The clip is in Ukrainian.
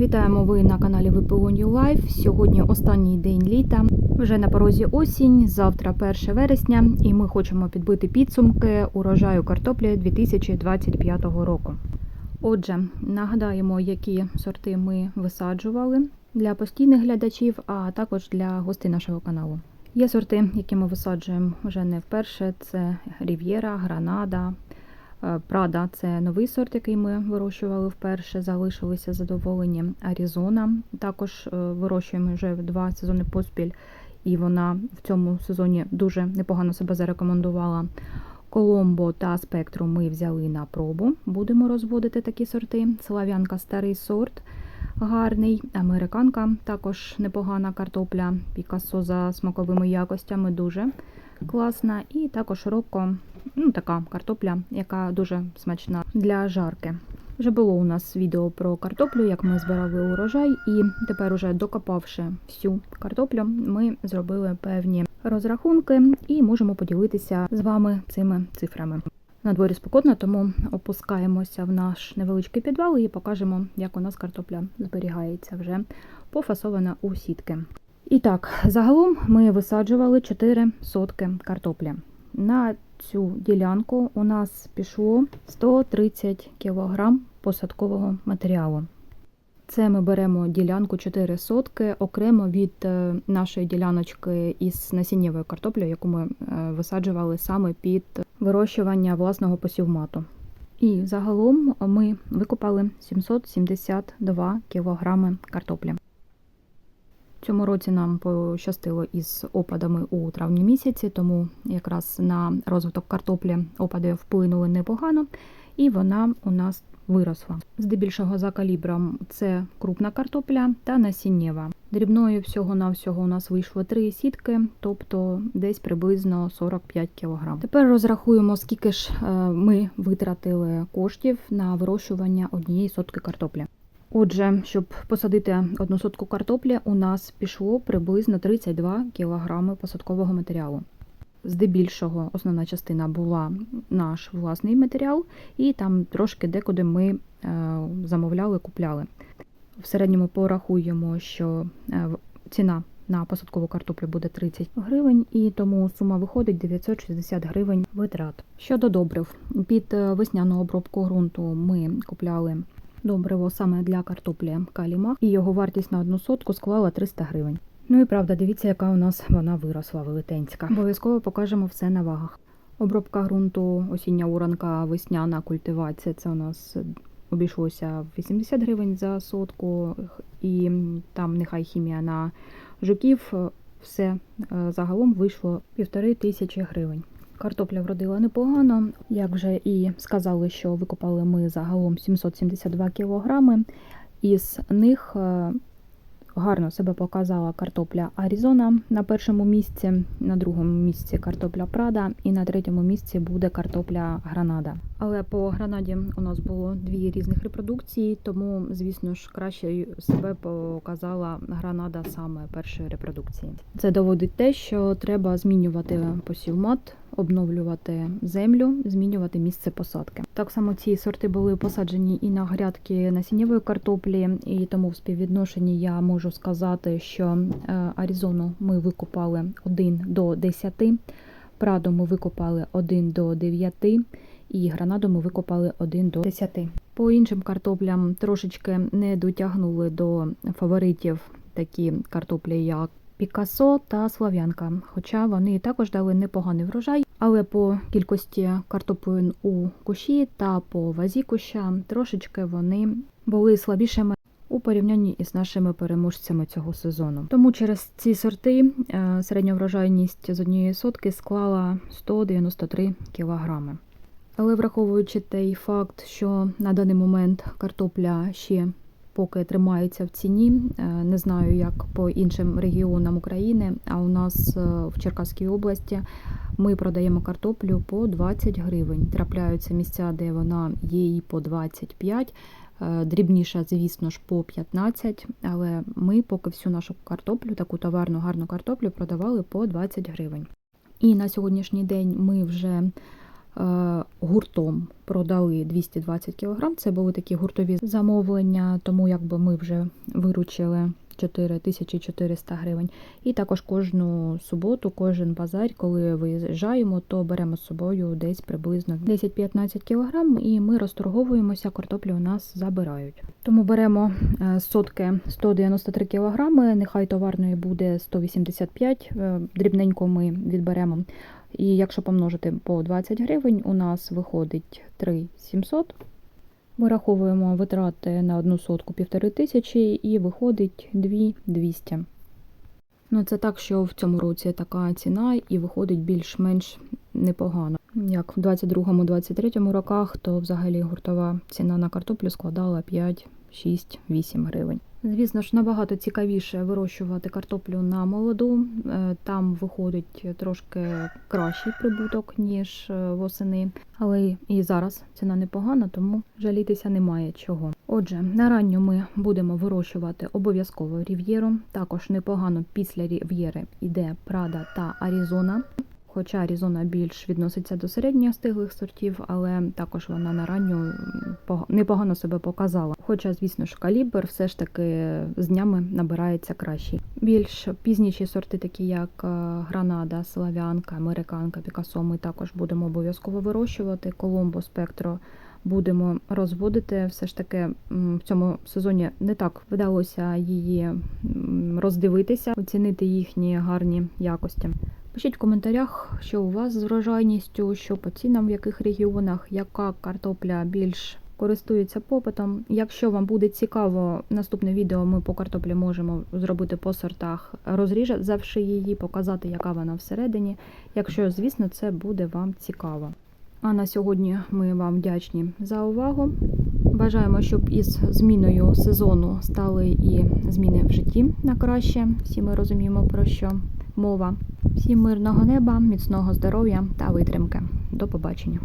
Вітаємо ви на каналі ВПО New Life. Сьогодні останній день літа. Вже на порозі осінь, завтра 1 вересня, і ми хочемо підбити підсумки урожаю картоплі 2025 року. Отже, нагадаємо, які сорти ми висаджували для постійних глядачів, а також для гостей нашого каналу. Є сорти, які ми висаджуємо вже не вперше: це Рів'єра, Гранада. Е, Прада це новий сорт, який ми вирощували вперше, залишилися задоволені. Аризона також е, вирощуємо вже два сезони поспіль, і вона в цьому сезоні дуже непогано себе зарекомендувала. Коломбо та спектру ми взяли на пробу. Будемо розводити такі сорти. Слав'янка старий сорт, гарний, американка також непогана картопля, Пікассо за смаковими якостями дуже класна. І також Рокко, ну така картопля, яка дуже смачна для жарки. Вже було у нас відео про картоплю, як ми збирали урожай, і тепер, уже докопавши всю картоплю, ми зробили певні розрахунки і можемо поділитися з вами цими цифрами. На дворі спекотно, тому опускаємося в наш невеличкий підвал і покажемо, як у нас картопля зберігається вже пофасована у сітки. І так, загалом ми висаджували 4 сотки картоплі. На цю ділянку у нас пішло 130 кг посадкового матеріалу. Це ми беремо ділянку 4 сотки окремо від е, нашої діляночки із насіннєвою картоплею, яку ми е, висаджували саме під вирощування власного посівмату. І загалом ми викопали 772 кг картоплі. Цьому році нам пощастило із опадами у травні місяці, тому якраз на розвиток картоплі опади вплинули непогано, і вона у нас виросла. Здебільшого за калібром це крупна картопля та насіннєва. Дрібною всього-навсього у нас вийшло три сітки, тобто десь приблизно 45 кг. Тепер розрахуємо, скільки ж е, ми витратили коштів на вирощування однієї сотки картоплі. Отже, щоб посадити одну сотку картоплі, у нас пішло приблизно 32 кг посадкового матеріалу. Здебільшого основна частина була наш власний матеріал, і там трошки декуди ми е, замовляли, купляли. В середньому порахуємо, що е, ціна на посадкову картоплю буде 30 гривень, і тому сума виходить 960 гривень витрат. Щодо добрив, під е, весняну обробку ґрунту ми купляли добриво саме для картоплі каліма, і його вартість на одну сотку склала 300 гривень. Ну і правда, дивіться, яка у нас вона виросла велетенська. Обов'язково покажемо все на вагах. Обробка ґрунту, осіння уранка, весняна культивація. Це у нас обійшлося в 80 гривень за сотку, і там нехай хімія на жуків. Все е, загалом вийшло півтори тисячі гривень. Картопля вродила непогано, як вже і сказали, що викопали ми загалом 772 кілограми. Із них е, гарно себе показала картопля Аризона на першому місці, на другому місці картопля Прада, і на третьому місці буде картопля Гранада. Але по гранаді у нас було дві різних репродукції, тому, звісно ж, краще себе показала гранада саме першої репродукції. Це доводить те, що треба змінювати посівмат, обновлювати землю, змінювати місце посадки. Так само ці сорти були посаджені і на грядки насіннєвої картоплі, і тому в співвідношенні я можу сказати, що Аризону ми викопали 1 до 10, Прадо ми викопали 1 до 9, і гранаду ми викопали 1 до 10. По іншим картоплям трошечки не дотягнули до фаворитів такі картоплі, як Пікасо та Слав'янка, хоча вони також дали непоганий врожай, але по кількості картоплин у кущі та по вазі куща трошечки вони були слабішими у порівнянні із нашими переможцями цього сезону. Тому через ці сорти е, середня врожайність з однієї сотки склала 193 кілограми. Але враховуючи той факт, що на даний момент картопля ще поки тримається в ціні, е, не знаю, як по іншим регіонам України, а у нас е, в Черкаській області ми продаємо картоплю по 20 гривень. Трапляються місця, де вона є і по 25 е, Дрібніша, звісно ж, по 15, але ми поки всю нашу картоплю, таку товарну гарну картоплю, продавали по 20 гривень. І на сьогоднішній день ми вже гуртом продали 220 кг. Це були такі гуртові замовлення, тому якби ми вже виручили 4400 гривень. І також кожну суботу, кожен базар, коли виїжджаємо, то беремо з собою десь приблизно 10-15 кг, і ми розторговуємося, картоплю у нас забирають. Тому беремо е, сотки 193 кг, нехай товарної буде 185, е, дрібненько ми відберемо. І якщо помножити по 20 гривень, у нас виходить 3700. Вираховуємо витрати на одну сотку півтори тисячі і виходить 2200. Ну, це так, що в цьому році така ціна і виходить більш-менш непогано. Як в 22-23 роках, то взагалі гуртова ціна на картоплю складала 5, 6, 8 гривень. Звісно ж, набагато цікавіше вирощувати картоплю на молоду. Е, Там виходить трошки кращий прибуток, ніж е, восени. Але і зараз ціна непогана, тому жалітися немає чого. Отже, на ранню ми будемо вирощувати обов'язково рів'єру. Також непогано після рів'єри йде Прада та Аризона. Хоча Аризона більш відноситься до середньостиглих сортів, але також вона на ранню непогано себе показала. Хоча, звісно ж, калібр все ж таки з днями набирається кращий. Більш пізніші сорти, такі як е, Гранада, Славянка, Американка, Пікасо, ми також будемо обов'язково вирощувати. Коломбо, Спектро будемо розводити. Все ж таки в цьому сезоні не так вдалося її роздивитися, оцінити їхні гарні якості. Пишіть в коментарях, що у вас з врожайністю, що по цінам в яких регіонах, яка картопля більш користується попитом. Якщо вам буде цікаво, наступне відео ми по картоплі можемо зробити по сортах, розрізавши її, показати, яка вона всередині. Якщо, звісно, це буде вам цікаво. А на сьогодні ми вам вдячні за увагу. Бажаємо, щоб із зміною сезону стали і зміни в житті на краще. Всі ми розуміємо, про що мова. Всім мирного неба, міцного здоров'я та витримки. До побачення.